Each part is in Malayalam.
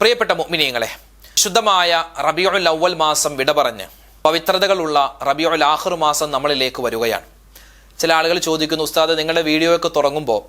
പ്രിയപ്പെട്ട മുഅ്മിനീങ്ങളെ ശുദ്ധമായ റബിയുൽ അവൽ മാസം വിട പറഞ്ഞ് പവിത്രതകളുള്ള റബിയുൽ ആഹ്റു മാസം നമ്മളിലേക്ക് വരികയാണ്. ചില ആളുകൾ ചോദിക്കുന്നു ഉസ്താദ് നിങ്ങളുടെ വീഡിയോയൊക്കെ തുടങ്ങുമ്പോൾ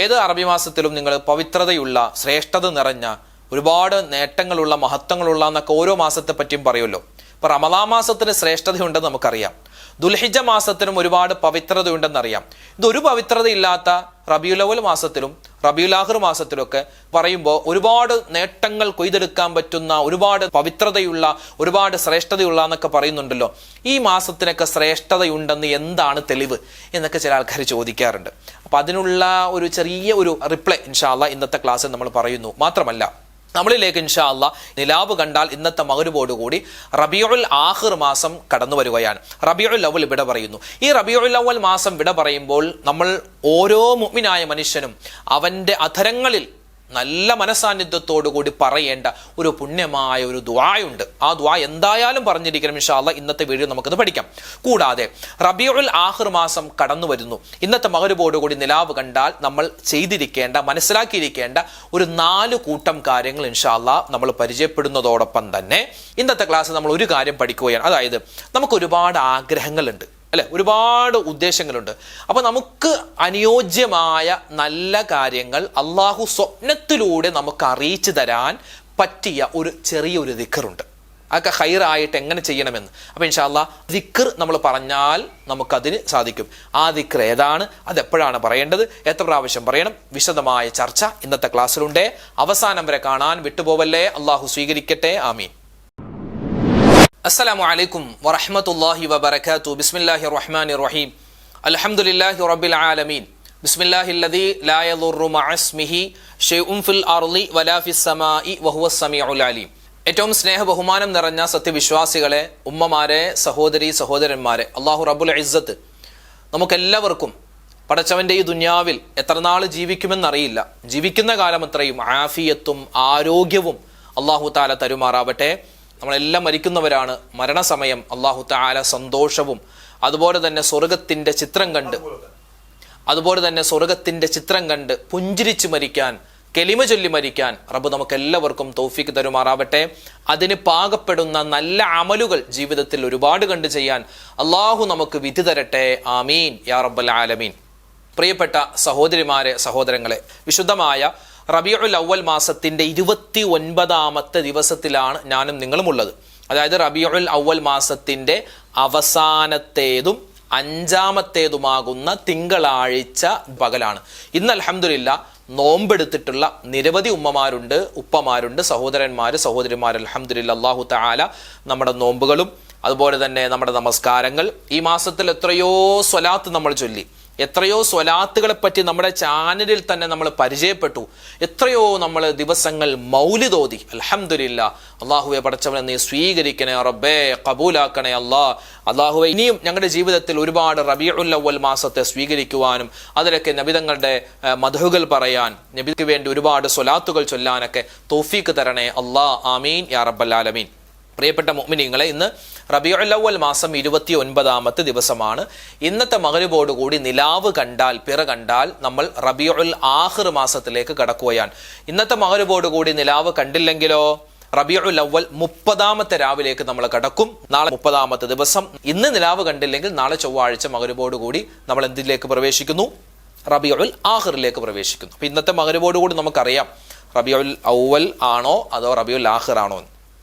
ഏത് അറബി മാസത്തിലും നിങ്ങൾ പവിത്രതയുള്ള ശ്രേഷ്ഠത നിറഞ്ഞ ഒരുപാട് നേട്ടങ്ങളുള്ള മഹത്വങ്ങളുള്ള എന്നൊക്കെ ഓരോ മാസത്തെ പറ്റിയും പറയുമല്ലോ. ഇപ്പൊ റമദാ മാസത്തിന് ശ്രേഷ്ഠതയുണ്ടെന്ന് നമുക്കറിയാം. ദുൽഹിജ മാസത്തിനും ഒരുപാട് പവിത്രതയുണ്ടെന്നറിയാം. ഇതൊരു പവിത്രതയില്ലാത്ത റബിയുലവൽ മാസത്തിലും റബിയുലാഹിർ മാസത്തിലൊക്കെ പറയുമ്പോൾ ഒരുപാട് നേട്ടങ്ങൾ കൊയ്തെടുക്കാൻ പറ്റുന്ന ഒരുപാട് പവിത്രതയുള്ള ഒരുപാട് ശ്രേഷ്ഠതയുള്ള എന്നൊക്കെ പറയുന്നുണ്ടല്ലോ. ഈ മാസത്തിനൊക്കെ ശ്രേഷ്ഠതയുണ്ടെന്ന് എന്താണ് തെളിവ് എന്നൊക്കെ ചില ആൾക്കാർ ചോദിക്കാറുണ്ട്. അപ്പം അതിനുള്ള ഒരു ചെറിയ ഒരു റിപ്ലൈ ഇൻഷാല്ല ഇന്നത്തെ ക്ലാസ്സിൽ നമ്മൾ പറയുന്നു. മാത്രമല്ല നമ്മളിലേക്ക് ഇൻഷാ അല്ല നിലാവ് കണ്ടാൽ ഇന്നത്തെ മകരുവോടുകൂടി റബിയുൽ ആഹിർ മാസം കടന്നു വരികയാണ്. റബിയുൽ അവൽ വിട പറയുന്നു. ഈ റബിയുൽ അവൽ മാസം വിട പറയുമ്പോൾ നമ്മൾ ഓരോ മുഅ്മിനായ മനുഷ്യനും അവന്റെ അധരങ്ങളിൽ നല്ല മനസാന്നിധ്യത്തോടു കൂടി പറയേണ്ട ഒരു പുണ്യമായ ഒരു ദ്വായുണ്ട് ആ ദ്വാ എന്തായാലും പറഞ്ഞിരിക്കണം ഇൻഷാല്ല ഇന്നത്തെ വീഡിയോ നമുക്കത് പഠിക്കാം. കൂടാതെ റബിയുൽ ആഹിർ മാസം കടന്നു വരുന്നു. ഇന്നത്തെ മകരുവോടുകൂടി നിലാവ് കണ്ടാൽ നമ്മൾ ചെയ്തിരിക്കേണ്ട മനസ്സിലാക്കിയിരിക്കേണ്ട ഒരു നാല് കൂട്ടം കാര്യങ്ങൾ ഇൻഷാല്ല നമ്മൾ പരിചയപ്പെടുന്നതോടൊപ്പം തന്നെ ഇന്നത്തെ ക്ലാസ് നമ്മൾ ഒരു കാര്യം പഠിക്കുകയാണ്. അതായത് നമുക്ക് ഒരുപാട് ആഗ്രഹങ്ങളുണ്ട്. അല്ലെ? ഒരുപാട് ഉദ്ദേശങ്ങളുണ്ട്. അപ്പോൾ നമുക്ക് അനുയോജ്യമായ നല്ല കാര്യങ്ങൾ അള്ളാഹു സ്വപ്നത്തിലൂടെ നമുക്ക് അറിയിച്ചു തരാൻ പറ്റിയ ഒരു ചെറിയൊരു ദിക്കറുണ്ട്. അതൊക്കെ ഹൈറായിട്ട് എങ്ങനെ ചെയ്യണമെന്ന്. അപ്പൊ ഇൻഷാല്ല ദിക്കർ നമ്മൾ പറഞ്ഞാൽ നമുക്കതിന് സാധിക്കും. ആ ദിക്കർ ഏതാണ്? അത് എപ്പോഴാണ് പറയേണ്ടത്? എത്ര പ്രാവശ്യം പറയണം? വിശദമായ ചർച്ച ഇന്നത്തെ ക്ലാസ്സിലുണ്ട്. അവസാനം വരെ കാണാൻ വിട്ടുപോവല്ലേ? അള്ളാഹു സ്വീകരിക്കട്ടെ. ആമീൻ. അസ്സലാമു അലൈക്കും വറഹമത്തല്ലാഹി വബർക്കാത്തു ബിസ്മില്ലാഹി റഹ്മാൻ റഹീം അൽഹംദുലില്ലാഹി റബ്ബിൽ ആലമീൻ. ബിസ്മില്ലാഹില്ലദി ലാ യദുറു മഅസ്മിഹി ഷൈഉൻ ഫിൽ അർളി വലാഫി ഫിസ് സമാഇ വഹുവസ് സമീഉൽ അലീം. ഏറ്റവും സ്നേഹ ബഹുമാനം നിറഞ്ഞ സത്യവിശ്വാസികളെ ഉമ്മമാരെ സഹോദരി സഹോദരന്മാരെ അള്ളാഹു റബ്ബുൽ ഇസ്സത്ത് നമുക്കെല്ലാവർക്കും പടച്ചവന്റെ ഈ ദുന്യാവിൽ എത്ര നാൾ ജീവിക്കുമെന്നറിയില്ല. ജീവിക്കുന്ന കാലം അത്രയും ആഫിയത്തും ആരോഗ്യവും അള്ളാഹു താല തരുമാറാവട്ടെ. നമ്മളെല്ലാം മരിക്കുന്നവരാണ് മരണസമയം അള്ളാഹു താല സന്തോഷവും അതുപോലെ തന്നെ സ്വർഗത്തിന്റെ ചിത്രം കണ്ട് അതുപോലെ തന്നെ സ്വർഗത്തിന്റെ ചിത്രം കണ്ട് പുഞ്ചിരിച്ചു മരിക്കാൻ കെലിമ ചൊല്ലി മരിക്കാൻ റബ്ബ് നമുക്ക് എല്ലാവർക്കും തൗഫീക്ക് തരുമാറാവട്ടെ. അതിന് പാകപ്പെടുന്ന നല്ല അമലുകൾ ജീവിതത്തിൽ ഒരുപാട് കണ്ട് ചെയ്യാൻ അള്ളാഹു നമുക്ക് വിധി തരട്ടെ. ആമീൻ. യാ റബ്ബൽ ആലമീൻ. പ്രിയപ്പെട്ട സഹോദരിമാരെ സഹോദരങ്ങളെ വിശുദ്ധമായ റബിയുൽ അവൽ മാസത്തിന്റെ ഇരുപത്തി ഒൻപതാമത്തെ ദിവസത്തിലാണ് ഞാനും നിങ്ങളും ഉള്ളത് അതായത് റബിയുൽ അവൽ മാസത്തിന്റെ അവസാനത്തേതും അഞ്ചാമത്തേതുമാകുന്ന തിങ്കളാഴ്ച പകലാണ്. ഇന്ന് അലഹമില്ല നോമ്പെടുത്തിട്ടുള്ള നിരവധി ഉമ്മമാരുണ്ട് ഉപ്പമാരുണ്ട് സഹോദരന്മാർ സഹോദരിമാർ അലഹമില്ല അള്ളാഹു താല നമ്മുടെ നോമ്പുകളും അതുപോലെ തന്നെ നമ്മുടെ നമസ്കാരങ്ങൾ. ഈ മാസത്തിൽ എത്രയോ സ്വലാത്ത് നമ്മൾ ചൊല്ലി. എത്രയോ സ്വലാത്തുകളെ പറ്റി നമ്മുടെ ചാനലിൽ തന്നെ നമ്മൾ പരിചയപ്പെട്ടു. എത്രയോ നമ്മൾ ദിവസങ്ങൾ മൗലിതോതി. അലഹമില്ല അള്ളാഹുവെ പടച്ചവനെ നീ സ്വീകരിക്കണേ റബ്ബേ കബൂലാക്കണേ അള്ളാ അള്ളാഹുവെ ഇനിയും ഞങ്ങളുടെ ജീവിതത്തിൽ ഒരുപാട് റബിയുല്ലവൽ മാസത്തെ സ്വീകരിക്കുവാനും അതിലൊക്കെ നബിതങ്ങളുടെ മധുകൾ പറയാൻ നബിക്ക് വേണ്ടി ഒരുപാട് സ്വലാത്തുകൾ ചൊല്ലാനൊക്കെ തോഫീക്ക് തരണേ അള്ളാ ആമീൻ. യാ റബ്ബല്ലാലമീൻ പ്രിയപ്പെട്ട മുഅ്മിനീങ്ങളെ ഇന്ന് റബിയുല്ലവൽ മാസം ഇരുപത്തി ഒൻപതാമത്തെ ദിവസമാണ്. ഇന്നത്തെ മകരുവോടുകൂടി നിലാവ് കണ്ടാൽ പിറ കണ്ടാൽ നമ്മൾ റബിയുൽ ആഹിർ മാസത്തിലേക്ക് കടക്കുകയാണ്. ഇന്നത്തെ മകരുവോടുകൂടി നിലാവ് കണ്ടില്ലെങ്കിലോ റബിയുൽ അവൽ മുപ്പതാമത്തെ രാവിലേക്ക് നമ്മൾ കടക്കും. നാളെ മുപ്പതാമത്തെ ദിവസം ഇന്ന് നിലാവ് കണ്ടില്ലെങ്കിൽ നാളെ ചൊവ്വാഴ്ച മകരുവോടുകൂടി നമ്മൾ എന്തിലേക്ക് പ്രവേശിക്കുന്നു? റബിയുൽ ആഹിറിലേക്ക് പ്രവേശിക്കുന്നു. അപ്പം ഇന്നത്തെ മകരുവോടുകൂടി നമുക്കറിയാം റബിയുൽ ഔവൽ ആണോ അതോ റബിയുൽ ആഹിർ ആണോ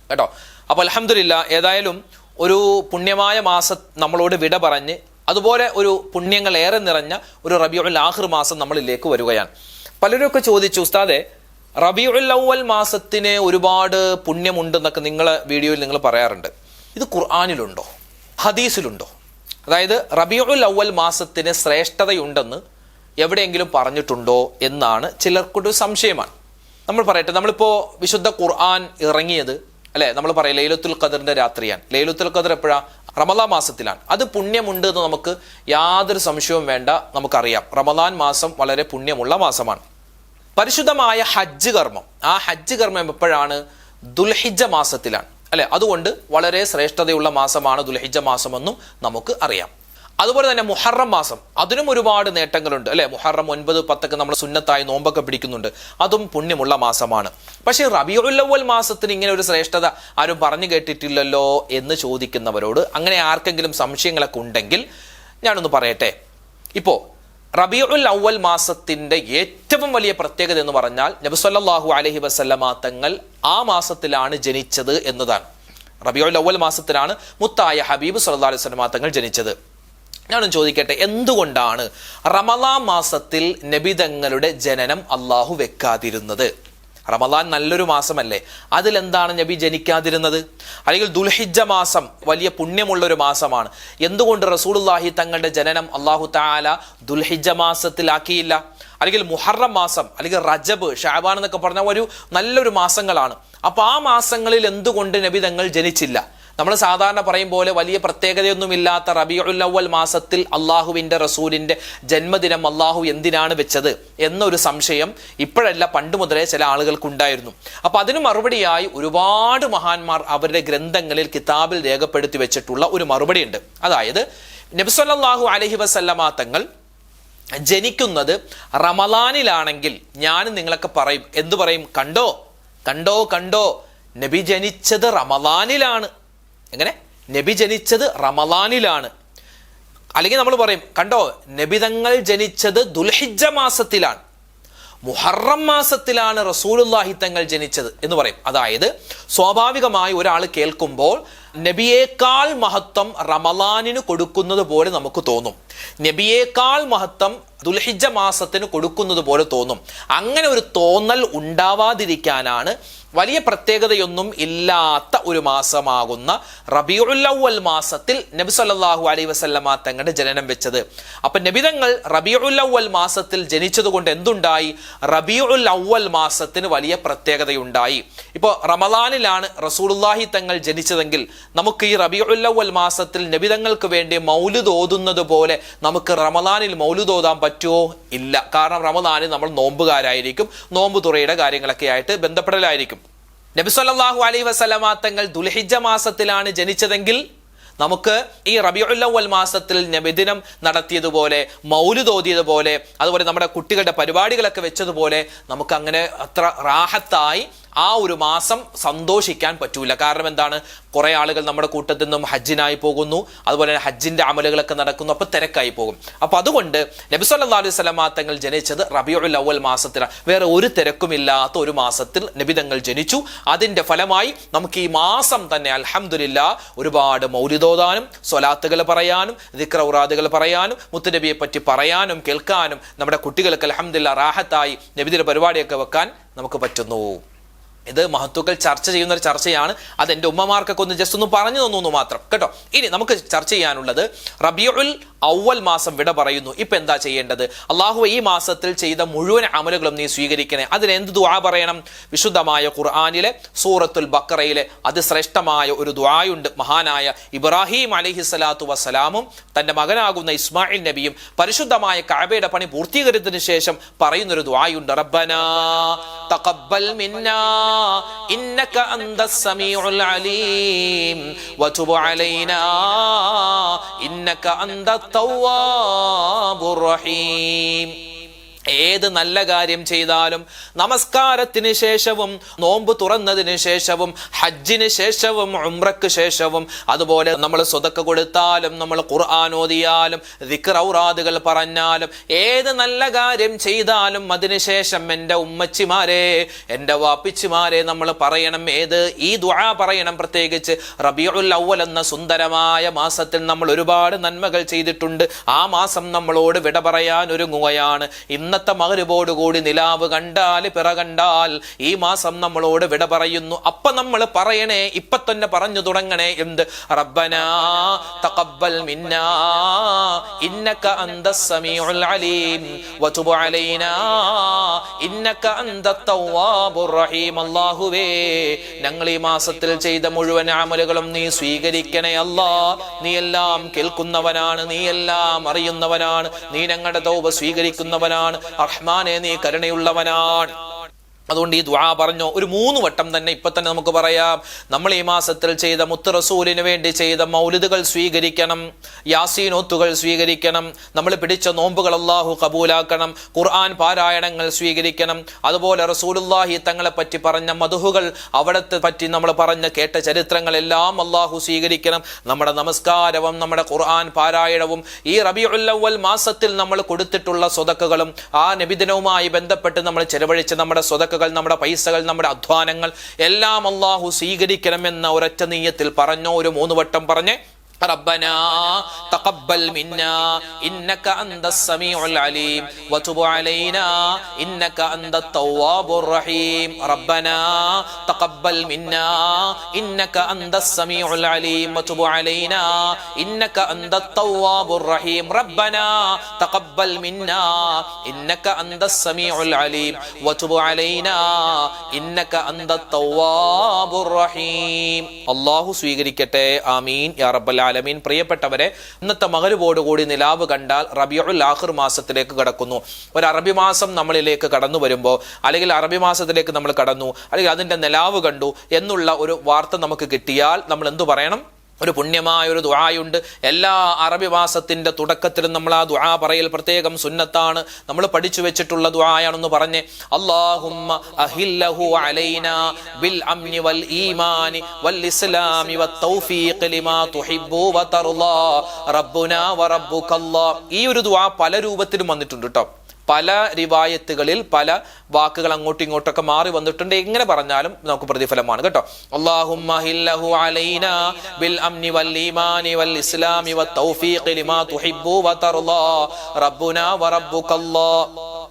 കേട്ടോ? അപ്പോൾ അലഹമില്ല ഏതായാലും ഒരു പുണ്യമായ മാസം നമ്മളോട് വിട പറഞ്ഞ് അതുപോലെ ഒരു പുണ്യങ്ങൾ ഏറെ നിറഞ്ഞ ഒരു റബിയുൽ ആഹിർ മാസം നമ്മളിലേക്ക് വരികയാണ്. പലരൊക്കെ ചോദിച്ചു ഉസ്താദെ റബിയുൽ അവൽ മാസത്തിന് ഒരുപാട് പുണ്യമുണ്ടെന്നൊക്കെ നിങ്ങൾ വീഡിയോയിൽ നിങ്ങൾ പറയാറുണ്ട്. ഇത് ഖുർആാനിലുണ്ടോ? ഹദീസിലുണ്ടോ? അതായത് റബിയുൽ അവൽ മാസത്തിന് ശ്രേഷ്ഠതയുണ്ടെന്ന് എവിടെയെങ്കിലും പറഞ്ഞിട്ടുണ്ടോ? എന്നാണ് ചിലർക്കൊരു സംശയമാണ്. നമ്മൾ പറയട്ടെ നമ്മളിപ്പോൾ വിശുദ്ധ ഖുർആൻ ഇറങ്ങിയത് അല്ലെ? നമ്മൾ പറയാം ലൈലത്തുൽ ഖദറിന്റെ രാത്രിയാണ്. ലൈലത്തുൽ ഖദർ എപ്പോഴാ? റമദാൻ മാസത്തിലാണ്. അത് പുണ്യമുണ്ട് എന്ന് നമുക്ക് യാതൊരു സംശയവും വേണ്ട നമുക്കറിയാം. റമദാൻ മാസം വളരെ പുണ്യമുള്ള മാസമാണ്. പരിശുദ്ധമായ ഹജ്ജ് കർമ്മം. ആ ഹജ്ജ് കർമ്മം എപ്പോഴാണ്? ദുൽഹിജ മാസത്തിലാണ്. അല്ലെ? അതുകൊണ്ട് വളരെ ശ്രേഷ്ഠതയുള്ള മാസമാണ് ദുൽഹിജ മാസമെന്നും നമുക്ക് അറിയാം. അതുപോലെ തന്നെ മുഹറം മാസം അതിനും ഒരുപാട് നേട്ടങ്ങളുണ്ട് അല്ലെ? മുഹറം ഒൻപത് പത്തൊക്കെ നമ്മൾ സുന്നത്തായി നോമ്പൊക്കെ പിടിക്കുന്നുണ്ട്. അതും പുണ്യമുള്ള മാസമാണ്. പക്ഷേ റബിയുല്ലവൽ മാസത്തിന് ഇങ്ങനെ ഒരു ശ്രേഷ്ഠത ആരും പറഞ്ഞു കേട്ടിട്ടില്ലല്ലോ എന്ന് ചോദിക്കുന്നവരോട് അങ്ങനെ ആർക്കെങ്കിലും സംശയങ്ങളൊക്കെ ഉണ്ടെങ്കിൽ ഞാനൊന്ന് പറയട്ടെ. ഇപ്പോ റബിയുൽ അവൽ മാസത്തിന്റെ ഏറ്റവും വലിയ പ്രത്യേകത എന്ന് പറഞ്ഞാൽ നബിസ്വല്ലാഹു അലഹി വസല്ലമ തങ്ങൾ ആ മാസത്തിലാണ് ജനിച്ചത് എന്നതാണ്. റബിയുൽ അവൽ മാസത്തിലാണ് മുത്തായ ഹബീബ് സല്ലാ അലൈഹി സ്വലമാ തങ്ങൾ ജനിച്ചത്. ഞാനൊന്ന് ചോദിക്കട്ടെ എന്തുകൊണ്ടാണ് റമലാൻ മാസത്തിൽ നബിതങ്ങളുടെ ജനനം അള്ളാഹു വെക്കാതിരുന്നത്? റമദാൻ നല്ലൊരു മാസമല്ലേ? അതിലെന്താണ് നബി ജനിക്കാതിരുന്നത്? അല്ലെങ്കിൽ ദുൽഹിജ മാസം വലിയ പുണ്യമുള്ള ഒരു മാസമാണ്. എന്തുകൊണ്ട് റസൂലുള്ളാഹി തങ്ങളുടെ ജനനം അള്ളാഹു താല ദുൽഹിജ മാസത്തിലാക്കിയില്ല? അല്ലെങ്കിൽ മുഹറം മാസം അല്ലെങ്കിൽ റജബ് ഷാബാൻ എന്നൊക്കെ പറഞ്ഞ ഒരു നല്ലൊരു മാസങ്ങളാണ്. അപ്പൊ ആ മാസങ്ങളിൽ എന്തുകൊണ്ട് നബി തങ്ങൾ ജനിച്ചില്ല? നമ്മൾ സാധാരണ പറയും പോലെ വലിയ പ്രത്യേകതയൊന്നുമില്ലാത്ത റബിയുൽ അവൽ മാസത്തിൽ അള്ളാഹുവിന്റെ റസൂലിന്റെ ജന്മദിനം അള്ളാഹു എന്തിനാണ് വെച്ചത് എന്നൊരു സംശയം ഇപ്പോഴല്ല പണ്ട് മുതലേ ചില ആളുകൾക്കുണ്ടായിരുന്നു. അപ്പോൾ അതിന് മറുപടിയായി ഒരുപാട് മഹാന്മാർ അവരുടെ ഗ്രന്ഥങ്ങളിൽ കിതാബിൽ രേഖപ്പെടുത്തി വെച്ചിട്ടുള്ള ഒരു മറുപടി ഉണ്ട് അതായത് നബ്സല്ലാഹു അലഹി വസല്ലമാ തങ്ങൾ ജനിക്കുന്നത് റമലാനിലാണെങ്കിൽ ഞാൻ നിങ്ങളൊക്കെ പറയും. എന്തു പറയും? കണ്ടോ? കണ്ടോ കണ്ടോ? നബി ജനിച്ചത് റമലാനിലാണ് എങ്ങനെ? നബി ജനിച്ചത് റമലാനിലാണ് അല്ലെങ്കിൽ നമ്മൾ പറയും കണ്ടോ നബിതങ്ങൾ ജനിച്ചത് ദുൽഹിജ മാസത്തിലാണ്. മുഹറം മാസത്തിലാണ് റസൂലുല്ലാഹി തങ്ങൾ ജനിച്ചത് എന്ന് പറയും. അതായത് സ്വാഭാവികമായി ഒരാൾ കേൾക്കുമ്പോൾ നബിയേക്കാൾ മഹത്വം റമലാനിന് കൊടുക്കുന്നത് പോലെ നമുക്ക് തോന്നും. നബിയേക്കാൾ മഹത്വം ദുൽഹിജ മാസത്തിന് കൊടുക്കുന്നത് പോലെ തോന്നും. അങ്ങനെ ഒരു തോന്നൽ ഉണ്ടാവാതിരിക്കാനാണ് വലിയ പ്രത്യേകതയൊന്നും ഇല്ലാത്ത ഒരു മാസമാകുന്ന റബിയുല്ലവൽ മാസത്തിൽ നബി സല്ലാഹു അലൈ വസല്ലമ തങ്ങളുടെ ജനനം വെച്ചത്. അപ്പൊ നബിതങ്ങൾ റബിയുല്ലവൽ മാസത്തിൽ ജനിച്ചതുകൊണ്ട് എന്തുണ്ടായി? റബിയുൽ അവൽ മാസത്തിന് വലിയ പ്രത്യേകതയുണ്ടായി. ഇപ്പോൾ റമദാനിലാണ് റസൂലുള്ളാഹി തങ്ങൾ ജനിച്ചതെങ്കിൽ നമുക്ക് ഈ റബിയുല്ലവൽ മാസത്തിൽ നബിതങ്ങൾക്ക് വേണ്ടി മൗലുദ് ഓതുന്നത് പോലെ നമുക്ക് റമദാനിൽ മൗലുദ് ഓതാൻ പറ്റുമോ? ഇല്ല. കാരണം റമദാനിൽ നമ്മൾ നോമ്പുകാരായിരിക്കും. നോമ്പ് തുറയുടെ കാര്യങ്ങളൊക്കെ ആയിട്ട് ബന്ധപ്പെടലായിരിക്കും. നബി സല്ലല്ലാഹു അലൈഹി വസല്ലമ തങ്ങൾ ദുൽഹിജ മാസത്തിലാണ് ജനിച്ചതെങ്കിൽ നമുക്ക് ഈ റബിയുല്ലവൽ മാസത്തിൽ നബിദിനം നടത്തിയതുപോലെ മൗലുതോതിയതുപോലെ അതുപോലെ നമ്മുടെ കുട്ടികളുടെ പരിപാടികളൊക്കെ വെച്ചതുപോലെ നമുക്ക് അങ്ങനെ അത്ര റാഹത്തായി ആ ഒരു മാസം സന്തോഷിക്കാൻ പറ്റൂല. കാരണം എന്താണ്? കുറേ ആളുകൾ നമ്മുടെ കൂട്ടത്തിൽ നിന്നും ഹജ്ജിനായി പോകുന്നു. അതുപോലെ തന്നെ ഹജ്ജിന്റെ അമലുകളൊക്കെ നടക്കുന്നു. അപ്പൊ തിരക്കായി പോകും. അപ്പൊ അതുകൊണ്ട് നബി സല്ലല്ലാഹു അലൈഹി വസല്ലമ തങ്ങൾ ജനിച്ചത് റബിയുൽ അവൽ മാസത്തിലാണ് വേറെ ഒരു തിരക്കുമില്ലാത്ത ഒരു മാസത്തിൽ നബി തങ്ങൾ ജനിച്ചു. അതിന്റെ ഫലമായി നമുക്ക് ഈ മാസം തന്നെ അൽഹംദുലില്ലാ ഒരുപാട് മൗലിദോദാനും സ്വലാത്തുകൾ പറയാനും ദിക്റൗറാദുകൾ പറയാനും മുത്തുനബിയെ പറ്റി പറയാനും കേൾക്കാനും നമ്മുടെ കുട്ടികൾക്ക് അൽഹംദുലില്ലാ റാഹത്തായി നബിദിന പരിപാടിയൊക്കെ വെക്കാൻ നമുക്ക് പറ്റുന്നു. ഇത് മഹത്വക്കൾ ചർച്ച ചെയ്യുന്ന ഒരു ചർച്ചയാണ്. അത് എന്റെ ഉമ്മമാർക്കൊക്കെ ഒന്ന് ജസ്റ്റ് ഒന്ന് പറഞ്ഞു തന്നു മാത്രം. കേട്ടോ? ഇനി നമുക്ക് ചർച്ച ചെയ്യാനുള്ളത് റബിയുൽ ഔവൽ മാസം വിട പറയുന്നു. ഇപ്പൊ എന്താ ചെയ്യേണ്ടത്? അള്ളാഹു ഈ മാസത്തിൽ ചെയ്ത മുഴുവൻ അമലുകളും നീ സ്വീകരിക്കണേ. അതിന് എന്ത് ദുആ പറയണം? വിശുദ്ധമായ ഖുർആാനിലെ സൂറത്തുൽ ബക്കറയിലെ അതിശ്രേഷ്ഠമായ ഒരു ദുആയുണ്ട്. മഹാനായ ഇബ്രാഹിം അലഹി സ്വലാത്തു വസ്സലാമും തന്റെ മകനാകുന്ന ഇസ്മായിൽ നബിയും പരിശുദ്ധമായ കാബയുടെ പണി പൂർത്തീകരിച്ചതിന് ശേഷം പറയുന്നൊരു ദുആയുണ്ട്. റബ്ബന തഖബ്ബൽ മിന്നാ إنك أنت السميع العليم وتب علينا إنك أنت التواب الرحيم ഏത് നല്ല കാര്യം ചെയ്താലും നമസ്കാരത്തിന് ശേഷവും നോമ്പ് തുറന്നതിന് ശേഷവും ഹജ്ജിന് ശേഷവും ഉംറക്ക് ശേഷവും അതുപോലെ നമ്മൾ സ്വതക്ക കൊടുത്താലും നമ്മൾ ഖുർആൻ ഓതിയാലും ദിക്റൗറാദുകൾ പറഞ്ഞാലും ഏത് നല്ല കാര്യം ചെയ്താലും അതിനുശേഷം എന്റെ ഉമ്മച്ചിമാരെ എന്റെ വാപ്പിച്ചിമാരെ നമ്മൾ പറയണം. ഏത് ഈ ദുആ പറയണം പ്രത്യേകിച്ച്. റബിയുൽ അവൽ എന്ന സുന്ദരമായ മാസത്തിൽ നമ്മൾ ഒരുപാട് നന്മകൾ ചെയ്തിട്ടുണ്ട്. ആ മാസം നമ്മളോട് വിട പറയാൻ ഒരുങ്ങുകയാണ്. ഇന്നത്തെ മകരുപോട് കൂടി നിലാവ് കണ്ടാൽ പിറ കണ്ടാൽ ഈ മാസം നമ്മളോട് വിട പറയുന്നു. അപ്പൊ നമ്മൾ പറയണേ ഇപ്പൊ തന്നെ പറഞ്ഞു തുടങ്ങണേ എന്ത്? റബ്ബനാ തഖബ്ബൽ മിന്നാ ഇന്നക അന്തസ് സമീഉൽ അലീം വതുബ് അലൈനാ ഇന്നക റഹീം. അല്ലാഹുവേ ഞങ്ങൾ ഈ മാസത്തിൽ ചെയ്ത മുഴുവൻ ആമലുകളും നീ സ്വീകരിക്കണേ അല്ലാ. നീ എല്ലാം കേൾക്കുന്നവനാണ് നീ എല്ലാം അറിയുന്നവനാണ് നീ ഞങ്ങളുടെ തൗബ സ്വീകരിക്കുന്നവനാണ്. റഹ്മാനെ നീ കരുണയുള്ളവനാണ്. അതുകൊണ്ട് ഈ ദ്വാ പറഞ്ഞു ഒരു മൂന്ന് വട്ടം തന്നെ ഇപ്പൊ തന്നെ നമുക്ക് പറയാം. നമ്മൾ ഈ മാസത്തിൽ ചെയ്ത മുത്ത് റസൂലിന് വേണ്ടി ചെയ്ത മൗലിദുകൾ സ്വീകരിക്കണം യാസീനോത്തുകൾ സ്വീകരിക്കണം നമ്മൾ പിടിച്ച നോമ്പുകൾ അള്ളാഹു കബൂലാക്കണം ഖുർആൻ പാരായണങ്ങൾ സ്വീകരിക്കണം. അതുപോലെ റസൂലുല്ലാഹി തങ്ങളെ പറ്റി പറഞ്ഞ മധുഹുകൾ അവിടത്തെ പറ്റി നമ്മൾ പറഞ്ഞ കേട്ട ചരിത്രങ്ങളെല്ലാം അള്ളാഹു സ്വീകരിക്കണം. നമ്മുടെ നമസ്കാരവും നമ്മുടെ ഖുർആൻ പാരായണവും ഈ റബിഉല്ലവൽ മാസത്തിൽ നമ്മൾ കൊടുത്തിട്ടുള്ള സ്വതക്കുകളും ആ നബിദിനവുമായി ബന്ധപ്പെട്ട് നമ്മൾ ചെലവഴിച്ച നമ്മുടെ സ്വതക്കുകൾ നമ്മുടെ പൈസകൾ നമ്മുടെ അധ്വാനങ്ങൾ എല്ലാം അള്ളാഹു സ്വീകരിക്കണമെന്ന ഒരൊറ്റ നീയത്തിൽ പറഞ്ഞോ ഒരു മൂന്ന് വട്ടം പറഞ്ഞ് ربنا تقبل منا إنك أنت السميع العليم وتب علينا إنك أنت التواب الرحيم ربنا تقبل منا إنك أنت السميع العليم وتب علينا إنك أنت التواب الرحيم ربنا تقبل منا إنك أنت السميع العليم وتب علينا إنك أنت التواب الرحيم الله سويقريكتي آمين يا رب العالمين ആലമീൻ. പ്രിയപ്പെട്ടവരെ ഇന്നത്തെ മകരുവോടുകൂടി നിലാവ് കണ്ടാൽ റബിയുൽ ആഹിർ മാസത്തിലേക്ക് കടക്കുന്നു. ഒരു അറബി മാസം നമ്മളിലേക്ക് കടന്നു വരുമ്പോൾ അല്ലെങ്കിൽ അറബി മാസത്തിലേക്ക് നമ്മൾ കടന്നു അല്ലെങ്കിൽ അതിന്റെ നിലാവ് കണ്ടു എന്നുള്ള ഒരു വാർത്ത നമുക്ക് കിട്ടിയാൽ നമ്മൾ എന്തു പറയണം? ഒരു പുണ്യമായ ഒരു ദുആയുണ്ട്. എല്ലാ അറബി മാസത്തിന്റെ തുടക്കത്തിലും നമ്മൾ ആ ദുആ പറയൽ പ്രത്യേകം സുന്നത്താണ്. നമ്മൾ പഠിച്ചു വെച്ചിട്ടുള്ള ദുആയാണെന്ന് പറഞ്ഞ് അല്ലാഹുമ്മ അഹില്ലഹു അലൈന ബിൽ അംനി വൽ ഈമാനി വൽ ഇസ്ലാമി വ ലിമാ തുഹിബ്ബു വ തർളാ. റബ്ബുനാ വ ഈ ഒരു ദുആ പല രൂപത്തിലും വന്നിട്ടുണ്ട് കേട്ടോ പല റിവായത്തുകളിൽ പല വാക്കുകൾ അങ്ങോട്ടും ഇങ്ങോട്ടൊക്കെ മാറി വന്നിട്ടുണ്ട്. എങ്ങനെ പറഞ്ഞാലും നമുക്ക് പ്രതിഫലമാണ്. കേട്ടോ.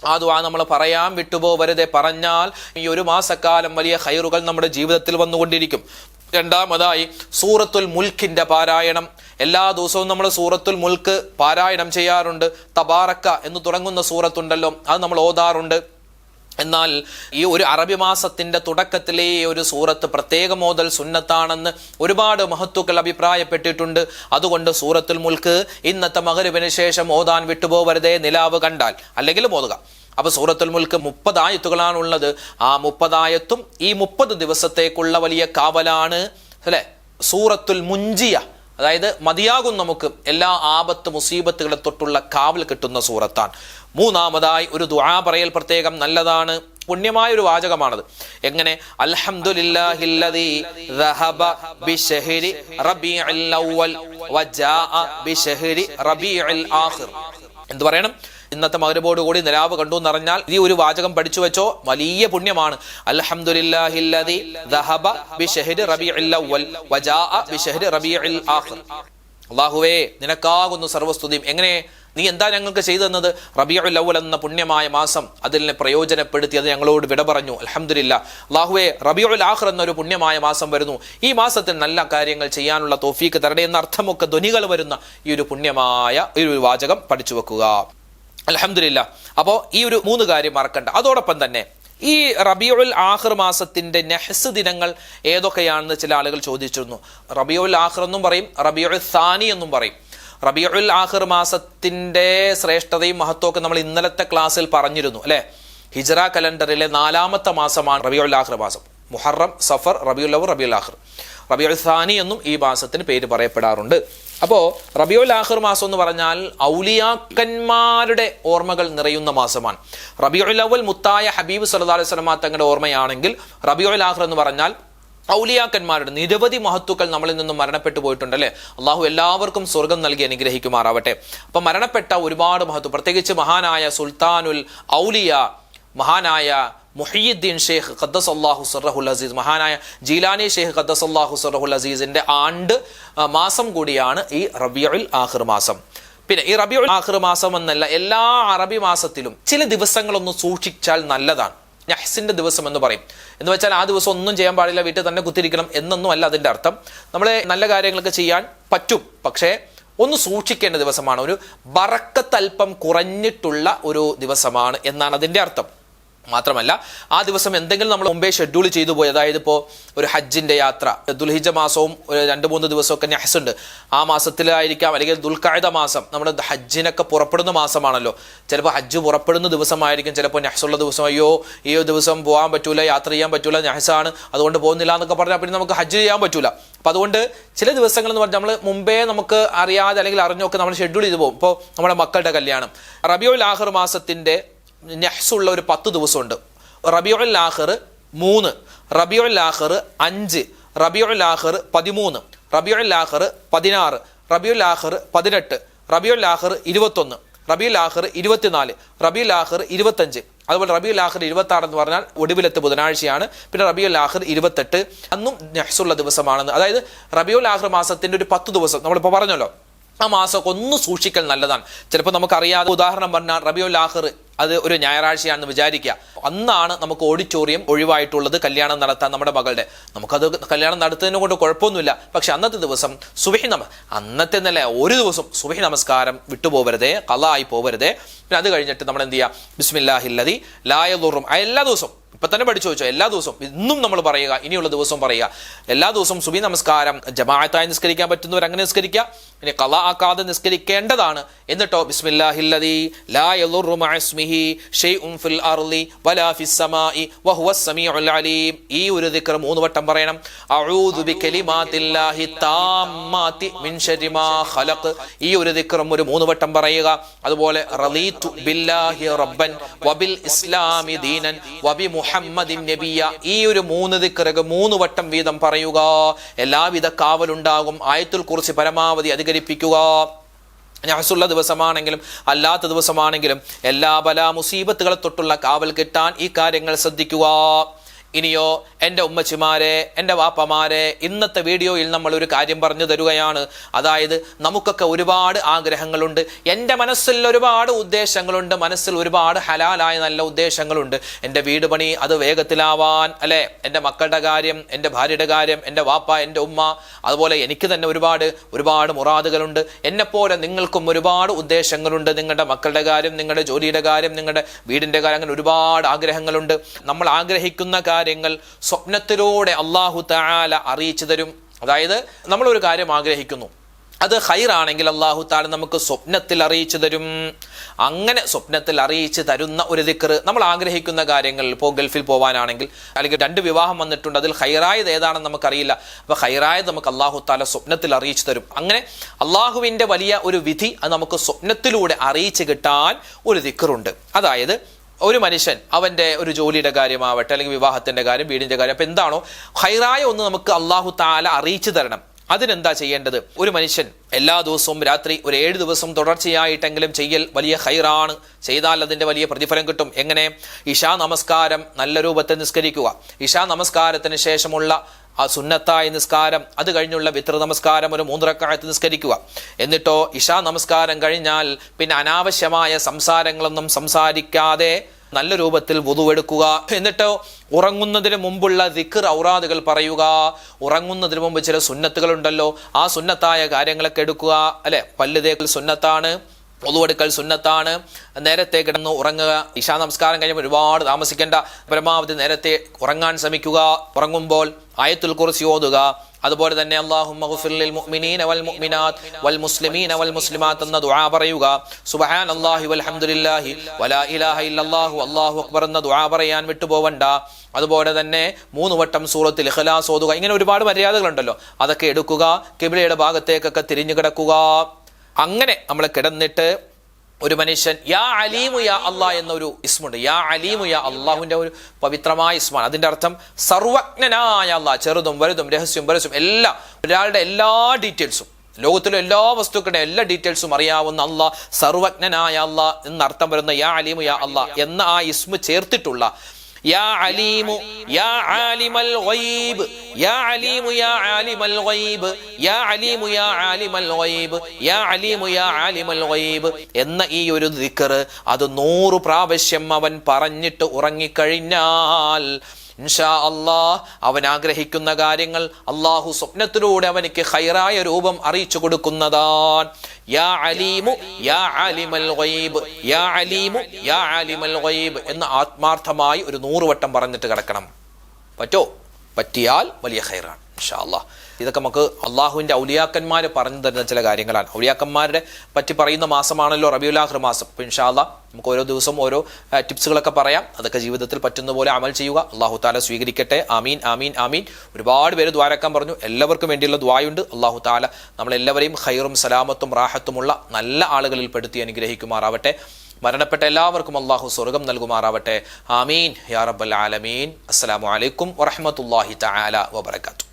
ആ ദുആ നമ്മൾ പറയാൻ വിട്ടുപോവരുതെ പറഞ്ഞാൽ ഈ ഒരു മാസക്കാലം വലിയ ഹൈറുകൾ നമ്മുടെ ജീവിതത്തിൽ വന്നുകൊണ്ടിരിക്കും. രണ്ടാമതായി സൂറത്തുൽ മുൽഖിന്റെ പാരായണം. എല്ലാ ദിവസവും നമ്മൾ സൂറത്തുൽ മുൽക്ക് പാരായണം ചെയ്യാറുണ്ട്. തബാറക്ക എന്ന് തുടങ്ങുന്ന സൂറത്തുണ്ടല്ലോ. അത് നമ്മൾ ഓതാറുണ്ട്. എന്നാൽ ഈ ഒരു അറബി മാസത്തിന്റെ തുടക്കത്തിലെ ഒരു സൂറത്ത് പ്രത്യേക മോതൽ സുന്നത്താണെന്ന് ഒരുപാട് മഹത്തുക്കൾ അഭിപ്രായപ്പെട്ടിട്ടുണ്ട്. അതുകൊണ്ട് സൂറത്തുൽ മുൽക്ക് ഇന്നത്തെ മകരുവിന് ശേഷം ഓതാൻ വിട്ടുപോവരുതേ നിലാവ് കണ്ടാൽ. അല്ലെങ്കിൽ ഓതുക. അപ്പൊ സൂറത്തുൽ മുൽക്ക് മുപ്പത് ആയത്തുകളാണുള്ളത്. ആ മുപ്പതായത്തും ഈ മുപ്പത് ദിവസത്തേക്കുള്ള വലിയ കാവലാണ്. അല്ലെ? സൂറത്തുൽ മുഞ്ചിയ അതായത് മതിയാകും നമുക്ക് എല്ലാ ആപത്ത് മുസീബത്തുകളെ തൊട്ടുള്ള കാവൽ കിട്ടുന്ന സൂറത്താണ്. മൂന്നാമതായി ഒരു ദുആ പറയൽ പ്രത്യേകം നല്ലതാണ്. പുണ്യമായ ഒരു വാചകമാണത്. എങ്ങനെ? എന്ത് പറയണം? ഇന്നത്തെ മകരബോട് കൂടി നിലാവ് കണ്ടു എന്നറിഞ്ഞാൽ ഈ ഒരു വാചകം പഠിച്ചു വെച്ചോ വലിയ പുണ്യമാണ്. ദഹബ റബീഉൽ വജാഅ റബീഉൽ അള്ളാഹുവേ നിനക്കാകുന്നു സർവസ്തുതിയും. എങ്ങനെ? നീ എന്താ ഞങ്ങൾക്ക് ചെയ്തു തന്നത് റബിയുൽ അവൽ എന്ന പുണ്യമായ മാസം അതിനെ പ്രയോജനപ്പെടുത്തി അത് ഞങ്ങളോട് വിട പറഞ്ഞു. അലഹമില്ല അള്ളാഹുവെ റബിയുൽ ആഖർ എന്നൊരു പുണ്യമായ മാസം വരുന്നു. ഈ മാസത്തിൽ നല്ല കാര്യങ്ങൾ ചെയ്യാനുള്ള തോഫീക്ക് തരണേ എന്ന അർത്ഥമൊക്കെ ധ്വനികൾ വരുന്ന ഈ ഒരു പുണ്യമായ ഒരു വാചകം പഠിച്ചു വെക്കുക. അലഹമില്ല അപ്പോൾ ഈ ഒരു മൂന്ന് കാര്യം മറക്കണ്ട. അതോടൊപ്പം തന്നെ ഈ റബിയുൽ ആഹിർ മാസത്തിന്റെ നെഹസ് ദിനങ്ങൾ ഏതൊക്കെയാണെന്ന് ചില ആളുകൾ ചോദിച്ചിരുന്നു. റബിയുൽ ആഹിർ എന്നും പറയും റബിയുൽ സാനി എന്നും പറയും. റബിയുൽ ആഹിർ മാസത്തിന്റെ ശ്രേഷ്ഠതയും മഹത്വമൊക്കെ നമ്മൾ ഇന്നലത്തെ ക്ലാസ്സിൽ പറഞ്ഞിരുന്നു അല്ലെ? ഹിജറ കലണ്ടറിലെ നാലാമത്തെ മാസമാണ് റബിയുൽ ആഹിർ മാസം. മുഹറം സഫർ റബിയുൽ റബിയുൽ ആഹിർ റബിയുൽ സാനി എന്നും ഈ മാസത്തിന് പേര് പറയപ്പെടാറുണ്ട്. അപ്പോൾ റബിയുൽ ലാഹിർ മാസം എന്ന് പറഞ്ഞാൽ ഔലിയാക്കന്മാരുടെ ഓർമ്മകൾ നിറയുന്ന മാസമാണ്. റബിയുൽ അവൽ മുത്തായ ഹബീബ് സല്ലാ അലൈഹി സ്വലമാ തങ്ങളുടെ ഓർമ്മയാണെങ്കിൽ റബിയുൽ ആഹിർ എന്ന് പറഞ്ഞാൽ ഔലിയാക്കന്മാരുടെ നിരവധി മഹത്തുക്കൾ നമ്മളിൽ നിന്നും മരണപ്പെട്ടു പോയിട്ടുണ്ട് അല്ലേ? അള്ളാഹു എല്ലാവർക്കും സ്വർഗം നൽകി അനുഗ്രഹിക്കുമാറാവട്ടെ. അപ്പൊ മരണപ്പെട്ട ഒരുപാട് മഹത്വം പ്രത്യേകിച്ച് മഹാനായ സുൽത്താനുൽ ഔലിയ മഹാനായ മുഹിയുദ്ദീൻ ഷെയ്ഖ് ഖദ്ദസ് അള്ളാഹു സറഹുൽ അസീസ് മഹാനായ ജീലാനി ഷെയ്ഖ് ഖദ്ദസ് അള്ളാഹു സറഹുൽ അസീസിന്റെ ആണ്ട് മാസം കൂടിയാണ് ഈ റബിയുൽ ആഹിർ മാസം. പിന്നെ ഈ റബിയുൽ ആഹിർ മാസം എന്നല്ല എല്ലാ അറബി മാസത്തിലും ചില ദിവസങ്ങളൊന്ന് സൂക്ഷിച്ചാൽ നല്ലതാണ്. നഹ്സിന്റെ ദിവസം എന്ന് പറയും. എന്ന് വെച്ചാൽ ആ ദിവസം ഒന്നും ചെയ്യാൻ പാടില്ല വീട്ടിൽ തന്നെ കുത്തിരിക്കണം എന്നൊന്നും അല്ല അതിന്റെ അർത്ഥം. നമ്മളെ നല്ല കാര്യങ്ങളൊക്കെ ചെയ്യാൻ പറ്റും പക്ഷേ ഒന്ന് സൂക്ഷിക്കേണ്ട ദിവസമാണ്. ഒരു ബറക്കത്തൽപ്പം കുറഞ്ഞിട്ടുള്ള ഒരു ദിവസമാണ് എന്നാണ് അതിന്റെ അർത്ഥം. മാത്രമല്ല ആ ദിവസം എന്തെങ്കിലും നമ്മൾ മുമ്പേ ഷെഡ്യൂൾ ചെയ്തു പോയി. അതായത് ഇപ്പോൾ ഒരു ഹജ്ജിന്റെ യാത്ര ദുൽഹിജ മാസവും ഒരു രണ്ട് മൂന്ന് ദിവസമൊക്കെ നെഹസ് ഉണ്ട്. ആ മാസത്തിലായിരിക്കാം അല്ലെങ്കിൽ ദുൽഖായുധ മാസം നമ്മുടെ ഹജ്ജിനൊക്കെ പുറപ്പെടുന്ന മാസമാണല്ലോ. ചിലപ്പോൾ ഹജ്ജ് പുറപ്പെടുന്ന ദിവസമായിരിക്കും ചിലപ്പോൾ നെഹസുള്ള ദിവസം അയ്യോ ഈ ദിവസം പോകാൻ പറ്റൂല യാത്ര ചെയ്യാൻ പറ്റൂല നെഹസാണ് അതുകൊണ്ട് പോകുന്നില്ല എന്നൊക്കെ പറഞ്ഞാൽ പിന്നെ നമുക്ക് ഹജ്ജ് ചെയ്യാൻ പറ്റൂല. അപ്പോൾ അതുകൊണ്ട് ചില ദിവസങ്ങൾ എന്ന് പറഞ്ഞാൽ നമ്മൾ മുമ്പേ നമുക്ക് അറിയാതെ അല്ലെങ്കിൽ അറിഞ്ഞൊക്കെ നമ്മൾ ഷെഡ്യൂൾ ചെയ്തു പോകും. ഇപ്പോൾ നമ്മുടെ മക്കളുടെ കല്യാണം. റബിയുൽ ആഹിർ മാസത്തിന്റെ നെഹ്സുള്ള ഒരു പത്ത് ദിവസമുണ്ട് റബിയുൽ ലാഹർ മൂന്ന് റബിയുൽ ലാഹർ അഞ്ച് റബിയുൽ ലാഹർ പതിമൂന്ന് റബിയുൽ ലാഹർ പതിനാറ് റബിയുൽ ലാഹർ പതിനെട്ട് റബിയുൽ ലാഹർ ഇരുപത്തൊന്ന് റബിയുൽ ലാഹർ ഇരുപത്തിനാല് റബിയുൽ ലാഹർ ഇരുപത്തഞ്ച് അതുപോലെ റബിയുൽ ലാഹർ ഇരുപത്തി ആറ് എന്ന് പറഞ്ഞാൽ ഒടുവിലത്തെ ബുധനാഴ്ചയാണ് പിന്നെ റബിയുൽ ലാഹർ ഇരുപത്തെട്ട് അന്നും നെഹ്സുള്ള ദിവസമാണെന്ന് അതായത് റബിയുൽ ലാഹർ മാസത്തിന്റെ ഒരു പത്ത് ദിവസം നമ്മളിപ്പോൾ പറഞ്ഞല്ലോ ആ മാസമൊക്കെ ഒന്ന് സൂക്ഷിക്കൽ നല്ലതാണ്. ചിലപ്പോൾ നമുക്കറിയാതെ ഉദാഹരണം പറഞ്ഞാൽ റബിയുൽ ലാഹർ അത് ഒരു ഞായറാഴ്ചയാണെന്ന് വിചാരിക്കുക. അന്നാണ് നമുക്ക് ഓഡിറ്റോറിയം ഒഴിവായിട്ടുള്ളത് കല്യാണം നടത്താൻ നമ്മുടെ മകളുടെ. നമുക്കത് കല്യാണം നടത്തുന്നതിനെ കൊണ്ട് കുഴപ്പമൊന്നുമില്ല. പക്ഷെ അന്നത്തെ ദിവസം സുബഹി നമ അന്നത്തെ നില ഒരു ദിവസം സുബഹി നമസ്കാരം വിട്ടുപോകരുതേ കലായി പോകരുതേ പിന്നെ അത് കഴിഞ്ഞിട്ട് നമ്മൾ എന്ത് ചെയ്യുക ബിസ്മില്ലാഹില്ലതി ലായദുറും എല്ലാ ദിവസവും. ഇപ്പൊ തന്നെ പഠിച്ചു വെച്ചോ എല്ലാ ദിവസവും. ഇന്നും നമ്മൾ പറയുക ഇനിയുള്ള ദിവസവും പറയുക. എല്ലാ ദിവസവും സുബി നമസ്കാരം ജമാഅത്തായി നിസ്കരിക്കാൻ പറ്റുന്നവർ അങ്ങനെ നിസ്കരിക്കുക. ഇനി കല ആക്കാതെ നിസ്കരിക്കേണ്ടതാണ്. എന്നിട്ടോ ലാ മഅസ്മിഹി ഷൈഉൻ ഫിൽ അർളി വലാ അലീം. ഈ ഒരു ദിക്ർ മൂന്ന് വട്ടം പറയണം. അഊദു മിൻ ഈ ഒരു ദിക്റും ഒരു മൂന്ന് വട്ടം പറയുക. അതുപോലെ ബില്ലാഹി റബ്ബൻ ഇസ്ലാമി ദീനൻ മുഹമ്മദിൻ ഈ ഒരു മൂന്ന് ദിക്റുകൾ മൂന്ന് വട്ടം വീതം പറയുക. എല്ലാവിധ കാവലുണ്ടാകും. ആയത്തുൽ കുറിച്ച് പരമാവധി അധികരിപ്പിക്കുക ഞാസുള്ള ദിവസമാണെങ്കിലും അല്ലാത്ത ദിവസമാണെങ്കിലും എല്ലാ ബല മുസീബത്തുകളെ തൊട്ടുള്ള കാവൽ കിട്ടാൻ ഈ കാര്യങ്ങൾ ശ്രദ്ധിക്കുക. ഇനിയോ എന്റെ ഉമ്മച്ചിമാരെ എന്റെ വാപ്പമാരെ ഇന്നത്തെ വീഡിയോയിൽ നമ്മൾ ഒരു കാര്യം പറഞ്ഞു തരുകയാണ്. അതായത് നമുക്കൊക്കെ ഒരുപാട് ആഗ്രഹങ്ങളുണ്ട്. എന്റെ മനസ്സിൽ ഒരുപാട് ഉദ്ദേശങ്ങളുണ്ട്. മനസ്സിൽ ഒരുപാട് ഹലാലായ നല്ല ഉദ്ദേശങ്ങളുണ്ട്. എന്റെ വീട് പണി അത് വേഗത്തിലാവാൻ അല്ലെ? എന്റെ മക്കളുടെ കാര്യം എന്റെ ഭാര്യയുടെ കാര്യം എന്റെ വാപ്പ എന്റെ ഉമ്മ അതുപോലെ എനിക്ക് തന്നെ ഒരുപാട് ഒരുപാട് മുറാദുകളുണ്ട്. എന്നെപ്പോലെ നിങ്ങൾക്കും ഒരുപാട് ഉദ്ദേശങ്ങളുണ്ട്. നിങ്ങളുടെ മക്കളുടെ കാര്യം നിങ്ങളുടെ ജോലിയുടെ കാര്യം നിങ്ങളുടെ വീടിന്റെ കാര്യം അങ്ങനെ ഒരുപാട് ആഗ്രഹങ്ങളുണ്ട്. നമ്മൾ ആഗ്രഹിക്കുന്ന കാര്യങ്ങൾ സ്വപ്നത്തിലൂടെ അള്ളാഹു താല അറിയിച്ചു തരും. അതായത് നമ്മളൊരു കാര്യം ആഗ്രഹിക്കുന്നു. അത് ഹൈറാണെങ്കിൽ അള്ളാഹു താല നമുക്ക് സ്വപ്നത്തിൽ അറിയിച്ചു തരും. അങ്ങനെ സ്വപ്നത്തിൽ അറിയിച്ചു തരുന്ന ഒരു ദിക്കർ നമ്മൾ ആഗ്രഹിക്കുന്ന കാര്യങ്ങൾ ഇപ്പോൾ ഗൾഫിൽ പോകാനാണെങ്കിൽ അല്ലെങ്കിൽ രണ്ട് വിവാഹം വന്നിട്ടുണ്ട് അതിൽ ഹൈറായത് ഏതാണെന്ന് നമുക്കറിയില്ല. അപ്പോൾ ഹൈറായത് നമുക്ക് അള്ളാഹു താല സ്വപ്നത്തിൽ അറിയിച്ചു തരും. അങ്ങനെ അള്ളാഹുവിന്റെ വലിയ ഒരു വിധി അത് നമുക്ക് സ്വപ്നത്തിലൂടെ അറിയിച്ചു കിട്ടാൻ ഒരു ദിക്കറുണ്ട് അതായത് ഒരു മനുഷ്യൻ അവന്റെ ഒരു ജോലിയുടെ കാര്യമാവട്ടെ അല്ലെങ്കിൽ വിവാഹത്തിന്റെ കാര്യം വീടിന്റെ കാര്യം അപ്പോൾ എന്താണോ? ഹൈറായ ഒന്ന് നമുക്ക് അള്ളാഹു താല അറിയിച്ചു തരണം. അതിനെന്താ ചെയ്യേണ്ടത്? ഒരു മനുഷ്യൻ എല്ലാ ദിവസവും രാത്രി ഒരു ഏഴ് ദിവസം തുടർച്ചയായിട്ടെങ്കിലും ചെയ്യൽ വലിയ ഹൈറാണ്. ചെയ്താൽ അതിന്റെ വലിയ പ്രതിഫലം കിട്ടും. എങ്ങനെ? ഇഷാ നമസ്കാരം നല്ല രൂപത്തിൽ നിസ്കരിക്കുക. ഇഷാ നമസ്കാരത്തിന് ശേഷമുള്ള ആ സുന്നത്തായ നിസ്കാരം അത് കഴിഞ്ഞുള്ള വിത്ര നമസ്കാരം ഒരു മൂന്നരക്കാലത്ത് നിസ്കരിക്കുക. എന്നിട്ടോ ഇഷാ നമസ്കാരം കഴിഞ്ഞാൽ പിന്നെ അനാവശ്യമായ സംസാരങ്ങളൊന്നും സംസാരിക്കാതെ നല്ല രൂപത്തിൽ വുതുവെടുക്കുക എന്നിട്ടോ ഉറങ്ങുന്നതിന് മുമ്പുള്ള ദിക്കർ ഔറാദുകൾ പറയുക. ഉറങ്ങുന്നതിന് മുമ്പ് ചില സുന്നത്തുകൾ ഉണ്ടല്ലോ ആ സുന്നത്തായ കാര്യങ്ങളൊക്കെ എടുക്കുക. അല്ലെ? പല്ലുതേക്കൽ സുന്നത്താണ്. പൊതുവെടുക്കൽ സുന്നത്താണ്. നേരത്തെ കിടന്ന് ഉറങ്ങുക ഇഷാ നമസ്കാരം കഴിയുമ്പോൾ ഒരുപാട് താമസിക്കേണ്ട പരമാവധി നേരത്തെ ഉറങ്ങാൻ ശ്രമിക്കുക ഉറങ്ങുമ്പോൾ ആയത്തുൽ കുറിച്ച് ഓതുക. അതുപോലെ തന്നെ എന്ന ദുആ പറയുക. വൽഹംദുലില്ലാഹി വലാ ഇലാഹ ഇല്ലല്ലാഹു അല്ലാഹു അക്ബർ എന്ന ദുആ പറയാൻ വിട്ടുപോവണ്ട. അതുപോലെ തന്നെ മൂന്ന് വട്ടം സൂറത്തിൽ ഇഖ്ലാസ് ഓതുക. ഇങ്ങനെ ഒരുപാട് മര്യാദകളുണ്ടല്ലോ. അതൊക്കെ എടുക്കുക കിബിലയുടെ ഭാഗത്തേക്കൊക്കെ തിരിഞ്ഞു കിടക്കുക. അങ്ങനെ നമ്മൾ കിടന്നിട്ട് ഒരു മനുഷ്യൻ യാ അലീമു യാ അള്ളാ എന്നൊരു ഇസ്മുണ്ട്. യാ അലീമു യാ അള്ളാഹുവിന്റെ ഒരു പവിത്രമായ ഇസ്മാണ്. അതിന്റെ അർത്ഥം സർവജ്ഞനായ അള്ളാഹ് ചെറുതും വലുതും രഹസ്യവും പരസ്യവും എല്ലാം. ഒരാളുടെ എല്ലാ ഡീറ്റെയിൽസും ലോകത്തിലെ എല്ലാ വസ്തുക്കളുടെ എല്ലാ ഡീറ്റെയിൽസും അറിയാവുന്ന അള്ളാഹ് സർവജ്ഞനായ അള്ളാഹ് എന്നർത്ഥം വരുന്ന യാ അലീമു യാ അള്ളാഹ് എന്ന ആ ഇസ്മു ചേർത്തിട്ടുള്ള എന്ന ഈ ഒരു ദിക്ർ അത് നൂറ് പ്രാവശ്യം അവൻ പറഞ്ഞിട്ട് ഉറങ്ങിക്കഴിഞ്ഞാൽ ഇൻഷാ അള്ളാഹ് അവൻ ആഗ്രഹിക്കുന്ന കാര്യങ്ങൾ അള്ളാഹു സ്വപ്നത്തിലൂടെ അവനിക്ക് ഹൈറായ രൂപം അറിയിച്ചു കൊടുക്കുന്നതാണ്. യാ അലീമു യാ അലിമൽ ഗൈബ് യാ അലീമു യാ അലിമൽ ഗൈബ് എന്ന് ആത്മാർത്ഥമായി ഒരു നൂറ് വട്ടം പറഞ്ഞിട്ട് കിടക്കണം. പറ്റോ? പറ്റിയാൽ വലിയ ഹൈറാണ് ഇൻഷാ അള്ളാഹ് ഇതൊക്കെ നമുക്ക് അള്ളാഹുവിന്റെ ഔലിയാക്കന്മാർ പറഞ്ഞു തരുന്ന ചില കാര്യങ്ങളാണ്. ഔലിയാക്കന്മാരുടെ പറ്റി പറയുന്ന മാസമാണല്ലോ റബിയുലാഹ്ർ മാസം. അപ്പോൾ ഇൻഷാല്ല നമുക്ക് ഓരോ ദിവസവും ഓരോ ടിപ്സുകളൊക്കെ പറയാം. അതൊക്കെ ജീവിതത്തിൽ പറ്റുന്ന പോലെ അമൽ ചെയ്യുക. അള്ളാഹു താല സ്വീകരിക്കട്ടെ. ആമീൻ ആമീൻ ആമീൻ. ഒരുപാട് പേര് ദ്വാരക്കാൻ പറഞ്ഞു. എല്ലാവർക്കും വേണ്ടിയുള്ള ദ്വായുണ്ട് അള്ളാഹു താല നമ്മളെല്ലാവരെയും ഖൈറും സലാമത്തും റാഹത്തുമുള്ള നല്ല ആളുകളിൽ പെടുത്തി അനുഗ്രഹിക്കുമാറാവട്ടെ. മരണപ്പെട്ട എല്ലാവർക്കും അള്ളാഹു സ്വർഗം നൽകുമാറാവട്ടെ. ആമീൻ. യാ റബ്ബൽ ആലമീൻ. അസ്സാം അലൈക്കും വറഹ്മത്തുള്ളാഹി തആല വബറകാതുഹു.